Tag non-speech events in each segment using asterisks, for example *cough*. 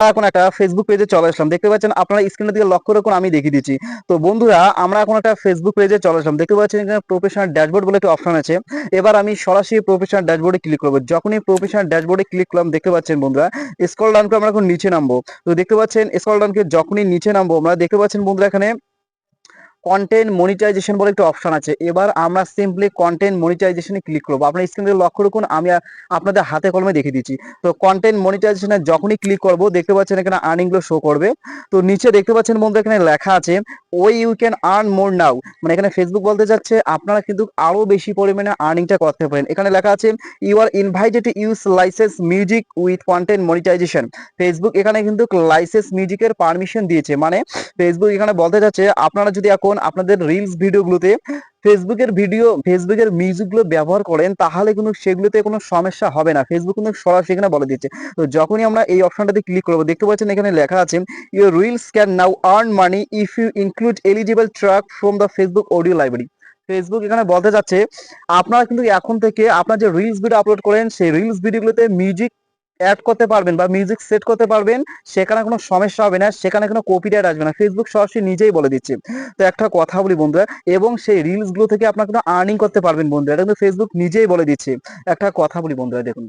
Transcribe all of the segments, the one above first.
এখন একটা ফেসবুক পেজে চলে আসলাম। দেখতে পাচ্ছেন আপনারা স্ক্রিনের দিকে লক্ষ্য রাখুন, আমি দেখিয়ে দিচ্ছি। তো বন্ধুরা, আমরা এখন একটা ফেসবুক পেজে চলে আসলাম। দেখতে পাচ্ছেন এখানে প্রফেশনাল ড্যাশবোর্ড বলে একটা অপশন আছে। এবার আমি সরাসরি প্রফেশনাল ড্যাশবোর্ডে ক্লিক করব। যখনই প্রফেশনাল ড্যাশবোর্ডে ক্লিক করলাম, দেখতে পাচ্ছেন বন্ধুরা স্কল ডাউন করে আমরা এখন নিচে নামবো। তো দেখতে পাচ্ছেন স্কল ডাউন করে যখনই নিচে নামবো আমরা, দেখতে পাচ্ছেন বন্ধুরা এখানে কন্টেন্ট মনিটাইজেশন বলে একটা অপশন আছে। এবার আমরা সিম্পলি কন্টেন্ট মনিটাইজেশনে ক্লিক করব। আপনার স্ক্রিনে লক্ষ্য রাখুন, আমি আপনাদের হাতে কলমে দেখিয়ে দিচ্ছি। তো কন্টেন্ট মনিটাইজেশনে যখনই ক্লিক করব, দেখতে পাচ্ছেন এখানে আর্নিংগুলো শো করবে। তো নিচে দেখতে পাচ্ছেন বন্ধু এখানে লেখা আছে ওই you can earn more now মানে এখানে ফেসবুক বলতে যাচ্ছে, আপনারা কিন্তু আরও বেশি পরিমাণে আর্নিংটা করতে পারেন। এখানে লেখা আছে you are invited to use licence music with content monetization Facebook এখানে কিন্তু লাইসেন্স মিউজিকের পারমিশন দিয়েছে। মানে ফেসবুক এখানে বলতে যাচ্ছে, আপনারা যদি এখন আপনাদের রিলস ভিডিওগুলোতে ফেসবুকের ভিডিও ফেসবুকের মিউজিকগুলো ব্যবহার করেন, তাহলে কিন্তু সেগুলোতে কোনো সমস্যা হবে না। ফেসবুক কিন্তু সরাসরি এখানে বলে দিচ্ছে। তো যখনই আমরা এই অপশনটাতে ক্লিক করব, দেখতে পাচ্ছেন এখানে লেখা আছে your reels can now earn money if you include eligible track from the Facebook audio library Facebook এখানে বলতে যাচ্ছে, আপনারা কিন্তু এখন থেকে আপনার যে রিলস ভিডিও আপলোড করেন, সেই রিলস ভিডিওগুলোতে মিউজিক অ্যাড করতে পারবেন বা মিউজিক সেট করতে পারবেন, সেখানে কোনো সমস্যা হবে না, সেখানে কোনো কপিরাইট আসবে না। ফেসবুক সরাসরি নিজেই বলে দিচ্ছে। তো একটা কথা বলি বন্ধুরা, এবং সেই রিলসগুলো থেকে আপনারা কিন্তু আর্নিং করতে পারবেন বন্ধুরা, এটা কিন্তু ফেসবুক নিজেই বলে দিচ্ছে। একটা কথা বলি বন্ধুরা, দেখুন।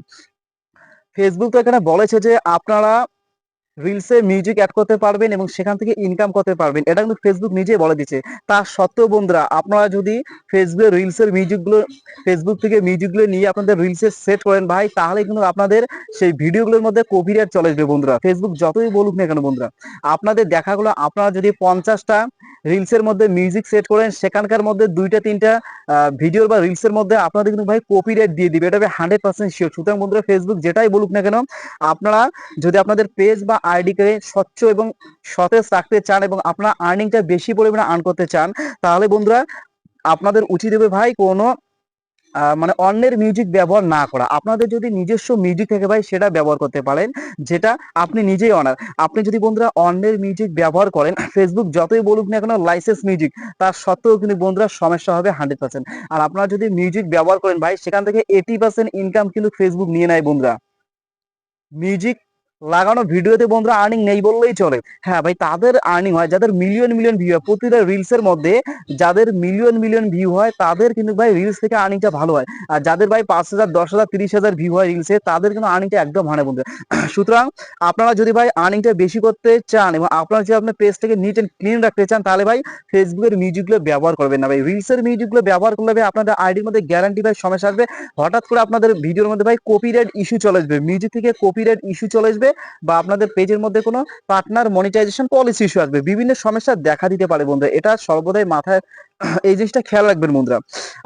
ফেসবুক তো এখানে বলেছে যে আপনারা রিলসে মিউজিক অ্যাড করতে পারবেন এবং সেখান থেকে ইনকাম করতে পারবেন। এটা কিন্তু ফেসবুক নিজেই বলে দিচ্ছে। তা সত্ত্বেও বন্ধুরা, আপনারা যদি ফেসবুকে রিলসের মিউজিকগুলো ফেসবুক থেকে মিউজিকগুলো নিয়ে আপনাদের রিলসে সেট করেন ভাই, তাহলে কিন্তু আপনাদের সেই ভিডিওগুলোর মধ্যে কপিরাইট চলে আসবে বন্ধুরা। ফেসবুক যতই বলুক না কেন বন্ধুরা, আপনাদের দেখাগুলো, আপনারা যদি পঞ্চাশটা রিলসের মধ্যে মিউজিক সেট করেন, সেখানকার মধ্যে দুইটা, তিনটা ভিডিওর বা রিলসের মধ্যে আপনাদের কিন্তু ভাই কপিরাইট দিয়ে দিবে। এটা হান্ড্রেড পার্সেন্ট শিওর সুতরাং বন্ধুরা ফেসবুক যেটাই বলুক না কেন, আপনারা যদি আপনাদের পেজ বা আইডিকে স্বচ্ছ এবং সতেজ রাখতে চান এবং আপনারা আর্নিংটা বেশি পরিমাণে আর্ন করতে চান, তাহলে বন্ধুরা, আপনাদের উচিত হবে ভাই কোনো মানে অন্যের মিউজিক ব্যবহার না করা। আপনাদের যদি নিজস্ব মিউজিক থেকে ভাই, সেটা ব্যবহার করতে পারেন, যেটা আপনি নিজেই অনার আপনি যদি বন্ধুরা অন্যের মিউজিক ব্যবহার করেন ফেসবুক যতই বলুক না কেন লাইসেন্স মিউজিক তার সত্ত্বেও কিন্তু বন্ধুরা সমস্যা হবে হান্ড্রেড পার্সেন্ট আর আপনারা যদি মিউজিক ব্যবহার করেন ভাই, সেখান থেকে এইটি পার্সেন্ট ইনকাম কিন্তু ফেসবুক নিয়ে নেয় বন্ধুরা। মিউজিক লাগানো ভিডিওতে বন্ধুরা আর্নিং নেই বললেই চলে। হ্যাঁ ভাই, তাদের আর্নিং হয়, যাদের মিলিয়ন মিলিয়ন ভিউ হয়, প্রতিটা রিলস এর মধ্যে যাদের মিলিয়ন মিলিয়ন ভিউ হয়, তাদের কিন্তু ভাই রিলস থেকে আর্নিংটা ভালো হয়। আর যাদের ভাই পাঁচ হাজার, দশ হাজার, তিরিশ হাজার ভিউ হয় রিলসে তাদের কিন্তু আর্নিংটা একদম হয় না বন্ধুরা। *clears throat* সুতরাং আপনারা যদি ভাই আর্নিংটা বেশি করতে চান এবং আপনারা যদি আপনার পেজটাকে নিট এন্ড ক্লিন রাখতে চান, তাহলে ভাই ফেসবুকের মিউজিকগুলো ব্যবহার করবেন না ভাই। রিলসের মিউজিকগুলো ব্যবহার করলে ভাই আপনাদের আইডির মধ্যে গ্যারান্টি ভাই সমস্যা আসবে। হঠাৎ করে আপনাদের ভিডিওর মধ্যে ভাই কপিরাইট ইস্যু চলে আসবে। মিউজিক থেকে কপিরাইট ইস্যু চলে আসবে। বা আপনাদের পেজের মধ্যে কোনো পার্টনার মনিটাইজেশন পলিসি ইস্যু আসবে, বিভিন্ন সমস্যা দেখা দিতে পারে বন্ধুরা। এটা সর্বদাই মাথায় এই জিনিসটা খেয়াল রাখবেন বন্ধুরা।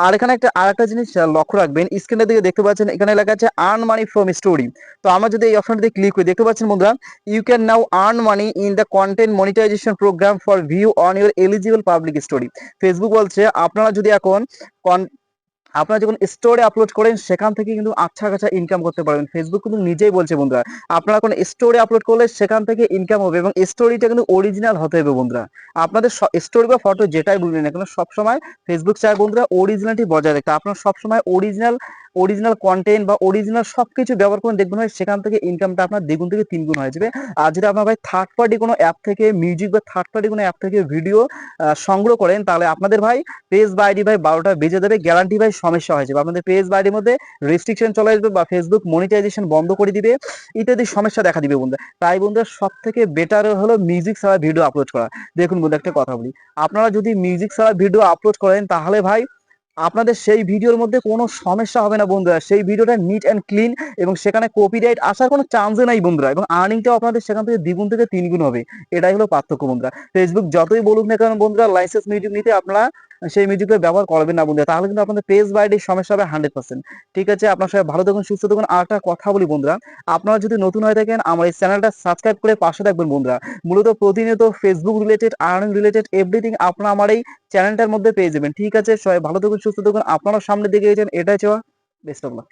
আর এখানে একটা আর একটা জিনিস লক্ষ্য রাখবেন স্ক্রিনের দিকে দেখতে পাচ্ছেন, এখানে লেখা আছে আর্ন মানি ফ্রম স্টোরি তো আমরা যদি এই অপশনটিতে ক্লিক করি, দেখতে পাচ্ছেন বন্ধুরা you can now earn money in the content monetization programme for view on your eligible public story Facebook বলছে, আপনারা যদি এখন আপনারা যখন স্টোরে আপলোড করেন, সেখান থেকে কিন্তু আচ্ছা কাছা ইনকাম করতে পারবেন। ফেসবুক কিন্তু নিজেই বলছে, বন্ধুরা, আপনারা কোনো স্টোরে আপলোড করলে সেখান থেকে ইনকাম হবে এবং স্টোরিটা কিন্তু অরিজিনাল হতে হবে, বন্ধুরা। আপনাদের স্টোরি বা ফটো যেটাই বলবেন না কেন, সবসময় ফেসবুক চায় বন্ধুরা অরিজিনালটি বজায় রাখতে আপনারা সবসময় অরিজিনাল অরিজিনাল কন্টেন্ট বা অরিজিনাল সবকিছু ব্যবহার করুন দেখবেন ভাই, সেখান থেকে ইনকামটা আপনার দ্বিগুণ থেকে তিনগুণ হয়ে যাবে। আর যদি আপনার ভাই থার্ড পার্টি কোনো অ্যাপ থেকে মিউজিক বা থার্ড পার্টি কোনো অ্যাপ থেকে ভিডিও সংগ্রহ করেন, তাহলে আপনাদের ভাই পেজ বা ভাই বারোটা বেজে যাবে গ্যারান্টি ভাই সমস্যা হয়ে যাবে। আপনাদের পেজ বা মধ্যে রেস্ট্রিকশন চলে আসবে বা ফেসবুক মনিটাইজেশন বন্ধ করে দিবে, ইত্যাদি সমস্যা দেখা দিবে বন্ধু তাই বন্ধুরা সব থেকে বেটার হলো মিউজিক ছাড়া ভিডিও আপলোড করা। দেখুন বন্ধু, একটা কথা বলি। আপনারা যদি মিউজিক ছাড়া ভিডিও আপলোড করেন, তাহলে ভাই আপনাদের সেই ভিডিওর মধ্যে কোনো সমস্যা হবে না বন্ধুরা। সেই ভিডিওটা নিট অ্যান্ড ক্লিন এবং সেখানে কপিরাইট আসার কোনো চান্সই নাই বন্ধুরা এবং আর্নিংটাও আপনাদের সেখান থেকে দ্বিগুণ থেকে তিনগুণ হবে। এটাই হলো পার্থক্য বন্ধুরা। ফেসবুক যতই বলুক না কারণ বন্ধুরা লাইসেন্স মিউজিক নিতে আপনারা সেই মিউজিকগুলো ব্যবহার করবেন না বন্ধুরা। তাহলে কিন্তু আপনাদের পেজ বাইডের সমস্যা হবে হান্ড্রেড পার্সেন্ট ঠিক আছে, আপনার সবাই ভালো থাকুন, সুস্থ থাকুন। আর একটা কথা বলি বন্ধুরা, আপনারা যদি নতুন হয়ে থাকেন, আমার এই চ্যানেলটা সাবস্ক্রাইব করে পাশে থাকবেন বন্ধুরা। মূলত প্রতিনিয়ত Facebook related earning related everything আপনারা আমার এই চ্যানেলটার মধ্যে পেয়ে যাবেন। ঠিক আছে, সবাই ভালো থাকুন, সুস্থ থাকুন। আপনারা সামনের দিকে গেছেন এটাই চাওয়া বেস্ট অফ লাক